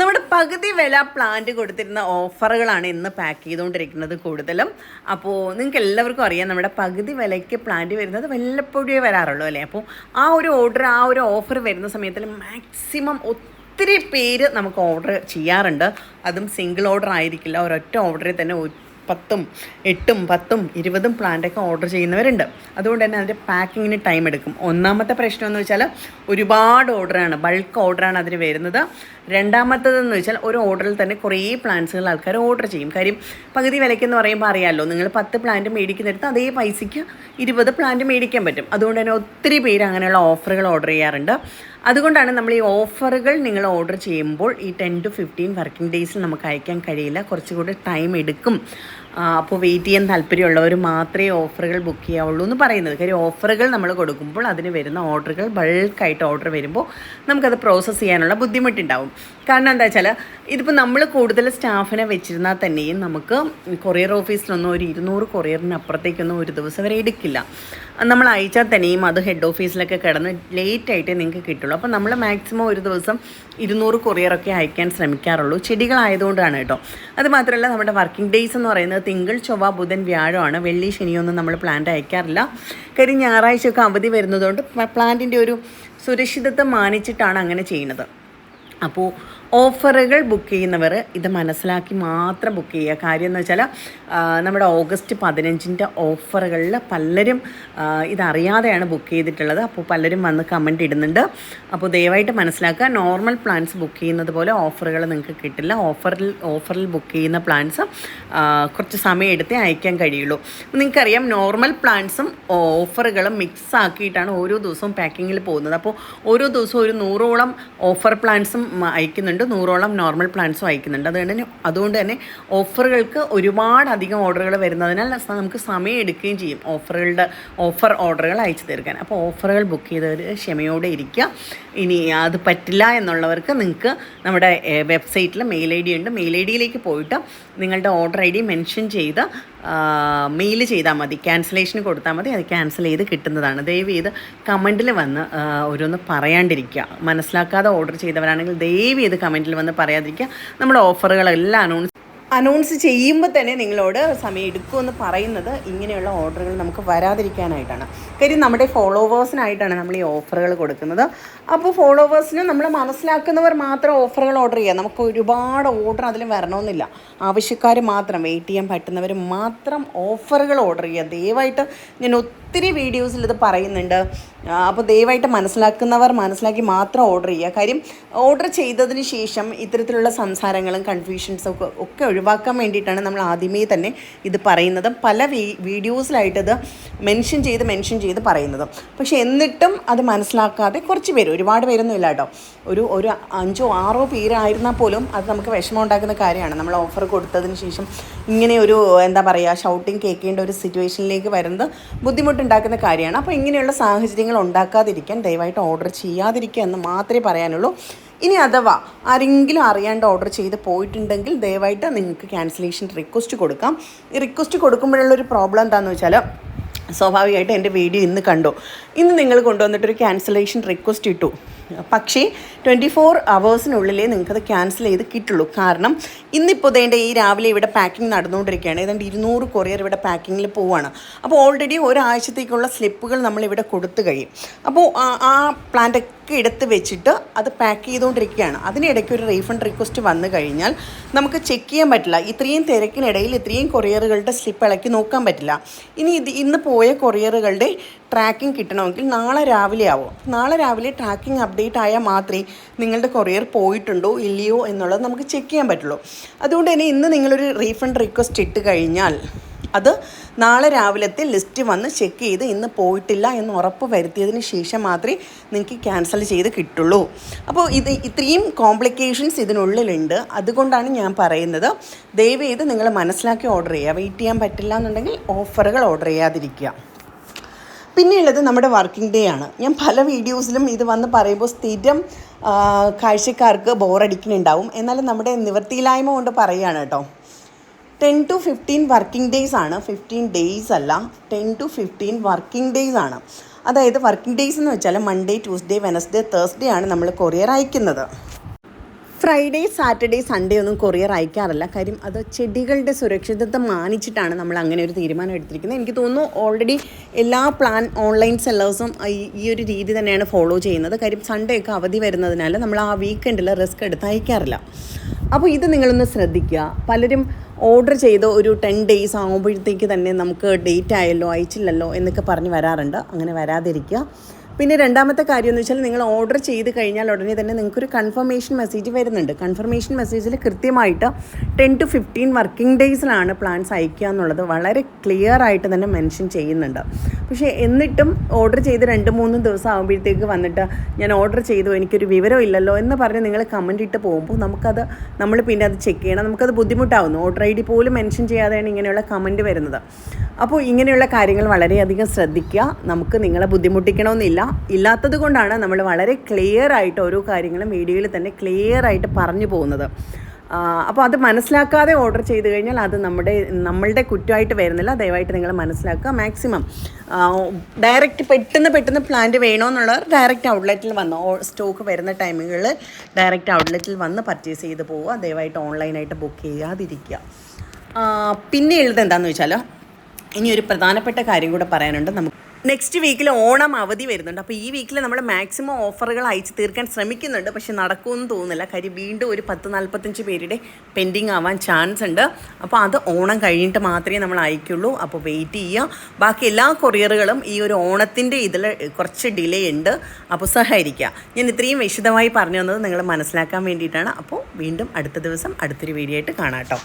നമ്മുടെ പകുതി വില പ്ലാന്റ് കൊടുത്തിരുന്ന ഓഫറുകളാണ് ഇന്ന് പാക്ക് ചെയ്തുകൊണ്ടിരിക്കുന്നത് കൂടുതലും. അപ്പോൾ നിങ്ങൾക്ക് എല്ലാവർക്കും അറിയാം നമ്മുടെ പകുതി വിലയ്ക്ക് പ്ലാന്റ് വരുന്നത് വല്ലപ്പോഴേ വരാറുള്ളൂ അല്ലേ? അപ്പോൾ ആ ഒരു ഓർഡർ ആ ഒരു ഓഫർ വരുന്ന സമയത്തിൽ മാക്സിമം ഒത്തിരി പേര് നമുക്ക് ഓർഡർ ചെയ്യാറുണ്ട്. അതും സിംഗിൾ ഓർഡർ ആയിരിക്കില്ല. ഒരൊറ്റ ഓർഡറിൽ തന്നെ പത്തും എട്ടും പത്തും ഇരുപതും പ്ലാന്റൊക്കെ ഓർഡർ ചെയ്യുന്നവരുണ്ട്. അതുകൊണ്ട് തന്നെ അതിന്റെ പാക്കിങ്ങിന് ടൈം എടുക്കും. ഒന്നാമത്തെ പ്രശ്നം എന്ന് വെച്ചാൽ ഒരുപാട് ഓർഡറാണ് ബൾക്ക് ഓർഡറാണ് അതിന് വരുന്നത്. രണ്ടാമത്തതെന്ന് വെച്ചാൽ ഒരു ഓർഡറിൽ തന്നെ കുറേ പ്ലാന്റ്സുകൾ ആൾക്കാർ ഓർഡർ ചെയ്യും. കാര്യം പകുതി വിലയ്ക്കെന്ന് പറയുമ്പോൾ അറിയാമല്ലോ നിങ്ങൾ പത്ത് പ്ലാന്റ് മേടിക്കുന്നിടത്ത് അതേ പൈസയ്ക്ക് ഇരുപത് പ്ലാന്റ് മേടിക്കാൻ പറ്റും. അതുകൊണ്ട് തന്നെ ഒത്തിരി പേര് അങ്ങനെയുള്ള ഓഫറുകൾ ഓർഡർ ചെയ്യാറുണ്ട്. അതുകൊണ്ടാണ് നമ്മൾ ഈ ഓഫറുകൾ നിങ്ങൾ ഓർഡർ ചെയ്യുമ്പോൾ ഈ ടെൻ ടു ഫിഫ്റ്റീൻ വർക്കിംഗ് ഡേയ്സിൽ നമുക്ക് അയക്കാൻ കഴിയില്ല. കുറച്ചുകൂടി ടൈം എടുക്കും. അപ്പോൾ വെയിറ്റ് ചെയ്യാൻ താല്പര്യമുള്ളവർ മാത്രമേ ഓഫറുകൾ ബുക്ക് ചെയ്യാവുള്ളൂ എന്ന് പറയുന്നത്. കാര്യം ഓഫറുകൾ നമ്മൾ കൊടുക്കുമ്പോൾ അതിന് വരുന്ന ഓർഡറുകൾ ബൾക്കായിട്ട് ഓർഡർ വരുമ്പോൾ നമുക്കത് പ്രോസസ്സ് ചെയ്യാനുള്ള ബുദ്ധിമുട്ടുണ്ടാവും. കാരണം എന്താ വെച്ചാൽ ഇതിപ്പോൾ നമ്മൾ കൂടുതൽ സ്റ്റാഫിനെ വെച്ചിരുന്നാൽ തന്നെയും നമുക്ക് കൊറിയർ ഓഫീസിലൊന്നും ഒരു ഇരുന്നൂറ് കൊറിയറിന് അപ്പുറത്തേക്കൊന്നും ഒരു ദിവസം വരെ എടുക്കില്ല. നമ്മൾ അയച്ചാൽ തന്നെയും അത് ഹെഡ് ഓഫീസിലൊക്കെ കിടന്ന് ലേറ്റ് ആയിട്ടേ നിങ്ങൾക്ക് കിട്ടുള്ളൂ. അപ്പോൾ നമ്മൾ മാക്സിമം ഒരു ദിവസം ഇരുന്നൂറ് കൊറിയറൊക്കെ അയക്കാൻ ശ്രമിക്കാറുള്ളൂ. ചെടികളായതുകൊണ്ടാണ് കേട്ടോ. അത് മാത്രമല്ല നമ്മുടെ വർക്കിംഗ് ഡേയ്സ് എന്ന് പറയുന്നത് തിങ്കൾ ചൊവ്വ ബുധൻ വ്യാഴമാണ്. വെള്ളി ശനിയൊന്നും നമ്മൾ പ്ലാന്റ് അയക്കാറില്ല. കാര്യം ഞായറാഴ്ചയൊക്കെ അവധി വരുന്നതുകൊണ്ട് പ്ലാന്റിന്റെ ഒരു സുരക്ഷിതത്വം മാനിച്ചിട്ടാണ് അങ്ങനെ ചെയ്യുന്നത്. അപ്പോൾ ഓഫറുകൾ ബുക്ക് ചെയ്യുന്നവർ ഇത് മനസ്സിലാക്കി മാത്രം ബുക്ക് ചെയ്യുക. കാര്യം എന്ന് വെച്ചാൽ നമ്മുടെ ഓഗസ്റ്റ് പതിനഞ്ചിന്റെ ഓഫറുകളിൽ പലരും ഇതറിയാതെയാണ് ബുക്ക് ചെയ്തിട്ടുള്ളത്. അപ്പോൾ പലരും വന്ന് കമന്റ് ഇടുന്നുണ്ട്. അപ്പോൾ ദയവായിട്ട് മനസ്സിലാക്കുക നോർമൽ പ്ലാൻസ് ബുക്ക് ചെയ്യുന്നത് പോലെ ഓഫറുകൾ നിങ്ങൾക്ക് കിട്ടില്ല. ഓഫറിൽ ഓഫറിൽ ബുക്ക് ചെയ്യുന്ന പ്ലാൻസ് കുറച്ച് സമയം എടുത്തേ അയക്കാൻ കഴിയുള്ളൂ. നിങ്ങൾക്കറിയാം നോർമൽ പ്ലാൻസും ഓഫറുകളും മിക്സ് ആക്കിയിട്ടാണ് ഓരോ ദിവസവും പാക്കിങ്ങിൽ പോകുന്നത്. അപ്പോൾ ഓരോ ദിവസവും ഒരു നൂറോളം ഓഫർ പ്ലാൻസും അയക്കുന്നുണ്ട്. നൂറോളം നോർമൽ പ്ലാൻസും അയക്കുന്നുണ്ട്. അതുകൊണ്ട് തന്നെ അതുകൊണ്ട് തന്നെ ഓഫറുകൾക്ക് ഒരുപാട് അധികം ഓർഡറുകൾ വരുന്നതിനാൽ നമുക്ക് സമയം എടുക്കുകയും ചെയ്യും ഓഫറുകളുടെ ഓഫർ ഓർഡറുകൾ അയച്ചു തീർക്കാൻ. അപ്പോൾ ഓഫറുകൾ ബുക്ക് ചെയ്തവർ ക്ഷമയോടെ ഇരിക്കുക. ഇനി അത് പറ്റില്ല എന്നുള്ളവർക്ക് നിങ്ങൾക്ക് നമ്മുടെ വെബ്സൈറ്റിൽ മെയിൽ ഐ ഡി ഉണ്ട്. മെയിൽ ഐ ഡിയിലേക്ക് പോയിട്ട് നിങ്ങളുടെ ഓർഡർ ഐ ഡി മെൻഷൻ ചെയ്ത് മെയിൽ ചെയ്താൽ മതി. ക്യാൻസലേഷൻ കൊടുത്താൽ മതി. അത് ക്യാൻസൽ ചെയ്ത് കിട്ടുന്നതാണ്. ദയവ് ചെയ്ത് കമന്റിൽ വന്ന് ഓരോന്ന് പറയാണ്ടിരിക്കുക. മനസ്സിലാക്കാതെ ഓർഡർ ചെയ്തവരാണെങ്കിൽ ദയവ് ചെയ്ത് കമന്റിൽ വന്ന് പറയാതിരിക്കുക. നമ്മുടെ ഓഫറുകളെല്ലാം അനൗൺസ് അനൗൺസ് ചെയ്യുമ്പോൾ തന്നെ നിങ്ങളോട് സമയം എടുക്കുമെന്ന് പറയുന്നത് ഇങ്ങനെയുള്ള ഓർഡറുകൾ നമുക്ക് വരാതിരിക്കാനായിട്ടാണ്. കാര്യം നമ്മുടെ ഫോളോവേഴ്സിനായിട്ടാണ് നമ്മൾ ഈ ഓഫറുകൾ കൊടുക്കുന്നത്. അപ്പോൾ ഫോളോവേഴ്സിന് നമ്മൾ മനസ്സിലാക്കുന്നവർ മാത്രം ഓഫറുകൾ ഓർഡർ ചെയ്യുക. നമുക്ക് ഒരുപാട് ഓർഡർ അതിൽ വരണമെന്നില്ല. ആവശ്യക്കാർ മാത്രം വെയിറ്റ് ചെയ്യാൻ പറ്റുന്നവർ മാത്രം ഓഫറുകൾ ഓർഡർ ചെയ്യുക. ദയവായിട്ട് ഞാൻ ഒത്തിരി വീഡിയോസിൽ ഇത് പറയുന്നുണ്ട്. അപ്പോൾ ദയവായിട്ട് മനസ്സിലാക്കുന്നവർ മനസ്സിലാക്കി മാത്രം ഓർഡർ ചെയ്യുക. കാര്യം ഓർഡർ ചെയ്തതിന് ശേഷം ഇത്തരത്തിലുള്ള സംസാരങ്ങളും കൺഫ്യൂഷൻസും ഒക്കെ ഒക്കെ ഒഴിവാക്കാൻ വേണ്ടിയിട്ടാണ് നമ്മൾ ആദ്യമേ തന്നെ ഇത് പറയുന്നത്. പല വീ ഇത് മെൻഷൻ ചെയ്ത് മെൻഷൻ ചെയ്ത് പറയുന്നത്. പക്ഷേ എന്നിട്ടും അത് മനസ്സിലാക്കാതെ കുറച്ച് പേര് ഒരുപാട് പേരൊന്നും ഇല്ല കേട്ടോ. ഒരു ഒരു അഞ്ചോ ആറോ പേരായിരുന്നാൽ പോലും അത് നമുക്ക് വിഷമം ഉണ്ടാക്കുന്ന കാര്യമാണ്. നമ്മൾ ഓഫർ കൊടുത്തതിന് ശേഷം ഇങ്ങനെ ഒരു എന്താ പറയുക ഷൗട്ടിങ് കേൾക്കേണ്ട ഒരു സിറ്റുവേഷനിലേക്ക് വരുന്നത് ബുദ്ധിമുട്ടുണ്ടാക്കുന്ന കാര്യമാണ്. അപ്പോൾ ഇങ്ങനെയുള്ള സാഹചര്യങ്ങൾ ഉണ്ടാക്കാതിരിക്കാൻ ദയവായിട്ട് ഓർഡർ ചെയ്യാതിരിക്കുക എന്ന് മാത്രമേ പറയാനുള്ളൂ. ഇനി അഥവാ ആരെങ്കിലും അറിയാണ്ട് ഓർഡർ ചെയ്ത് പോയിട്ടുണ്ടെങ്കിൽ ദയവായിട്ട് നിങ്ങൾക്ക് ക്യാൻസലേഷൻ റിക്വസ്റ്റ് കൊടുക്കാം. ഈ റിക്വസ്റ്റ് കൊടുക്കുമ്പോഴുള്ളൊരു പ്രോബ്ലം എന്താണെന്ന് വെച്ചാൽ സ്വാഭാവികമായിട്ട് എന്റെ വീഡിയോ ഇന്ന് കണ്ടു. ഇന്ന് നിങ്ങൾ കൊണ്ടുവന്നിട്ടൊരു ക്യാൻസലേഷൻ റിക്വസ്റ്റ് ഇട്ടു. പക്ഷേ ട്വന്റി ഫോർ അവേഴ്സിനുള്ളിലേ നിങ്ങൾക്കത് ക്യാൻസൽ ചെയ്ത് കിട്ടുള്ളൂ. കാരണം ഇന്നിപ്പോൾ ഇതേന്റെ ഈ രാവിലെ ഇവിടെ പാക്കിംഗ് നടന്നുകൊണ്ടിരിക്കുകയാണ്. ഏതാണ്ട് ഇരുന്നൂറ് കൊറിയർ ഇവിടെ പാക്കിങ്ങിൽ പോവുകയാണ് അപ്പോൾ ഓൾറെഡി ഒരാഴ്ചത്തേക്കുള്ള സ്ലിപ്പുകൾ നമ്മളിവിടെ കൊടുത്തു കഴിയും. അപ്പോൾ ആ- ആ പ്ലാന്റൊക്കെ എടുത്ത് വെച്ചിട്ട് അത് പാക്ക് ചെയ്തുകൊണ്ടിരിക്കുകയാണ്. അതിനിടയ്ക്ക് ഒരു റീഫണ്ട് റിക്വസ്റ്റ് വന്നു കഴിഞ്ഞാൽ നമുക്ക് ചെക്ക് ചെയ്യാൻ പറ്റില്ല. ഇത്രയും തിരക്കിനിടയിൽ ഇത്രയും കൊറിയറുകളുടെ സ്ലിപ്പ് ഇളക്കി നോക്കാൻ പറ്റില്ല. ഇനി ഇത് ഇന്ന് പോയ കൊറിയറുകളുടെ ട്രാക്കിംഗ് കിട്ടണമെങ്കിൽ നാളെ രാവിലെ ആവും. നാളെ രാവിലെ ട്രാക്കിംഗ് അപ്ഡേറ്റ് ആയാൽ മാത്രമേ നിങ്ങളുടെ കൊറിയർ പോയിട്ടുണ്ടോ ഇല്ലയോ എന്നുള്ളത് നമുക്ക് ചെക്ക് ചെയ്യാൻ പറ്റുള്ളൂ. അതുകൊണ്ട് തന്നെ ഇന്ന് നിങ്ങളൊരു റീഫണ്ട് റിക്വസ്റ്റ് ഇട്ട് കഴിഞ്ഞാൽ അത് നാളെ രാവിലത്തെ ലിസ്റ്റ് വന്ന് ചെക്ക് ചെയ്ത് ഇന്ന് പോയിട്ടില്ല എന്ന് ഉറപ്പ് വരുത്തിയതിന് ശേഷം മാത്രമേ നിങ്ങൾക്ക് ക്യാൻസൽ ചെയ്ത് കിട്ടുള്ളൂ. അപ്പോൾ ഇത് ഇത്രയും കോംപ്ലിക്കേഷൻസ് ഇതിനുള്ളിലുണ്ട്. അതുകൊണ്ടാണ് ഞാൻ പറയുന്നത്. ദയവ് ചെയ്ത് നിങ്ങൾ മനസ്സിലാക്കി ഓർഡർ ചെയ്യുക വെയിറ്റ് ചെയ്യാൻ പറ്റില്ല എന്നുണ്ടെങ്കിൽ ഓഫറുകൾ ഓർഡർ ചെയ്യാതിരിക്കുക. പിന്നെയുള്ളത് നമ്മുടെ വർക്കിംഗ് ഡേ ആണ്. ഞാൻ പല വീഡിയോസിലും ഇത് വന്ന് പറയുമ്പോൾ സ്ഥിരം കാഴ്ചക്കാർക്ക് ബോറടിക്കുന്നുണ്ടാവും എന്നാലും നമ്മുടെ നിവൃത്തിയില്ലായ്മ കൊണ്ട് പറയുകയാണ് കേട്ടോ. Ten to fifteen working days ആണ്. ഫിഫ്റ്റീൻ ഡേയ്സ് അല്ല ten to fifteen working days ആണ്. അതായത് വർക്കിംഗ് ഡേയ്സ് എന്ന് വെച്ചാൽ മൺഡേ ട്യൂസ്ഡേ വെനസ്ഡേ തേഴ്സ്ഡേ ആണ് നമ്മൾ കൊറിയർ അയക്കുന്നത്. ഫ്രൈഡേ സാറ്റർഡേ സൺഡേ ഒന്നും കൊറിയർ അയക്കാറില്ല. കാര്യം അത് ചെടികളുടെ സുരക്ഷിതത്വം മാനിച്ചിട്ടാണ് നമ്മൾ അങ്ങനെ ഒരു തീരുമാനം എടുത്തിരിക്കുന്നത്. എനിക്ക് തോന്നുന്നു ഓൾറെഡി എല്ലാ പ്ലാൻ ഓൺലൈൻ സെല്ലേഴ്സും ഈ ഒരു രീതി തന്നെയാണ് ഫോളോ ചെയ്യുന്നത്. കാര്യം സൺഡേ ഒക്കെ അവധി വരുന്നതിനാൽ നമ്മൾ ആ വീക്കെൻഡിൽ റിസ്ക് എടുത്ത് അയക്കാറില്ല. അപ്പോൾ ഇത് നിങ്ങളൊന്ന് ശ്രദ്ധിക്കുക. പലരും ഓർഡർ ചെയ്ത് ഒരു ടെൻ ഡേയ്സ് ആകുമ്പോഴത്തേക്ക് തന്നെ നമുക്ക് ഡേറ്റ് ആയല്ലോ അയച്ചില്ലല്ലോ എന്നൊക്കെ പറഞ്ഞ് വരാറുണ്ട്. അങ്ങനെ വരാതിരിക്കുക. പിന്നെ രണ്ടാമത്തെ കാര്യം എന്ന് വെച്ചാൽ നിങ്ങൾ ഓർഡർ ചെയ്ത് കഴിഞ്ഞാൽ ഉടനെ തന്നെ നിങ്ങൾക്കൊരു കൺഫർമേഷൻ മെസ്സേജ് വരുന്നുണ്ട്. കൺഫർമേഷൻ മെസ്സേജിൽ കൃത്യമായിട്ട് ടെൻ ടു ഫിഫ്റ്റീൻ വർക്കിംഗ് ഡേയ്സിലാണ് പ്ലാൻസ് അയക്കുക എന്നുള്ളത് വളരെ ക്ലിയർ ആയിട്ട് തന്നെ മെൻഷൻ ചെയ്യുന്നുണ്ട്. പക്ഷേ എന്നിട്ടും ഓർഡർ ചെയ്ത് രണ്ട് മൂന്ന് ദിവസം ആകുമ്പോഴത്തേക്ക് വന്നിട്ട് ഞാൻ ഓർഡർ ചെയ്തു എനിക്കൊരു വിവരം ഇല്ലല്ലോ എന്ന് പറഞ്ഞ് നിങ്ങൾ കമന്റ് ഇട്ട് പോകുമ്പോൾ നമുക്കത് നമ്മൾ പിന്നെ അത് ചെക്ക് ചെയ്യണം. നമുക്കത് ബുദ്ധിമുട്ടാവുന്നു. ഓർഡർ ഐ ഡി പോലും മെൻഷൻ ചെയ്യാതെയാണ് ഇങ്ങനെയുള്ള കമന്റ് വരുന്നത്. അപ്പോൾ ഇങ്ങനെയുള്ള കാര്യങ്ങൾ വളരെയധികം ശ്രദ്ധിക്കുക. നമുക്ക് നിങ്ങളെ ബുദ്ധിമുട്ടിക്കണമെന്നില്ല. ഇല്ലാത്തത് കൊണ്ടാണ് നമ്മൾ വളരെ ക്ലിയർ ആയിട്ട് ഓരോ കാര്യങ്ങളും വീഡിയോയിൽ തന്നെ ക്ലിയർ ആയിട്ട് പറഞ്ഞു പോകുന്നത്. അപ്പോൾ അത് മനസ്സിലാക്കാതെ ഓർഡർ ചെയ്ത് കഴിഞ്ഞാൽ അത് നമ്മുടെ നമ്മളുടെ കുറ്റമായിട്ട് വരുന്നില്ല. ദയവായിട്ട് നിങ്ങൾ മനസ്സിലാക്കുക മാക്സിമം ഡയറക്റ്റ് പെട്ടെന്ന് പെട്ടെന്ന് പ്ലാന്റ് വേണമെന്നുള്ളവർ ഡയറക്റ്റ് ഔട്ട്ലെറ്റിൽ വന്ന് സ്റ്റോക്ക് വരുന്ന ടൈമുകളിൽ ഡയറക്റ്റ് ഔട്ട്ലെറ്റിൽ വന്ന് പർച്ചേസ് ചെയ്ത് പോവുക. ദയവായിട്ട് ഓൺലൈനായിട്ട് ബുക്ക് ചെയ്യാതിരിക്കുക. പിന്നെ എഴുതെന്താണെന്ന് വെച്ചാൽ ഇനി ഒരു പ്രധാനപ്പെട്ട കാര്യം കൂടെ പറയാനുണ്ട്. നമുക്ക് നെക്സ്റ്റ് വീക്കിൽ ഓണം അവധി വരുന്നുണ്ട്. അപ്പോൾ ഈ വീക്കിൽ നമ്മൾ മാക്സിമം ഓഫറുകൾ അയച്ച് തീർക്കാൻ ശ്രമിക്കുന്നുണ്ട്. പക്ഷെ നടക്കുമെന്ന് തോന്നുന്നില്ല. കാര്യം വീണ്ടും ഒരു പത്ത് നാൽപ്പത്തഞ്ച് പേരുടെ പെൻഡിങ് ആവാൻ ചാൻസ് ഉണ്ട്. അപ്പോൾ അത് ഓണം കഴിഞ്ഞിട്ട് മാത്രമേ നമ്മൾ അയക്കുള്ളൂ. അപ്പോൾ വെയിറ്റ് ചെയ്യുക ബാക്കി എല്ലാ കൊറിയറുകളും ഈ ഒരു ഓണത്തിന്റെ ഇതിൽ കുറച്ച് ഡിലേ ഉണ്ട്. അപ്പോൾ സഹകരിക്കുക ഞാൻ ഇത്രയും വിശദമായി പറഞ്ഞു തന്നത് നിങ്ങൾ മനസ്സിലാക്കാൻ വേണ്ടിയിട്ടാണ്. അപ്പോൾ വീണ്ടും അടുത്ത ദിവസം അടുത്തൊരു വീഡിയോ ആയിട്ട് കാണാം കേട്ടോ.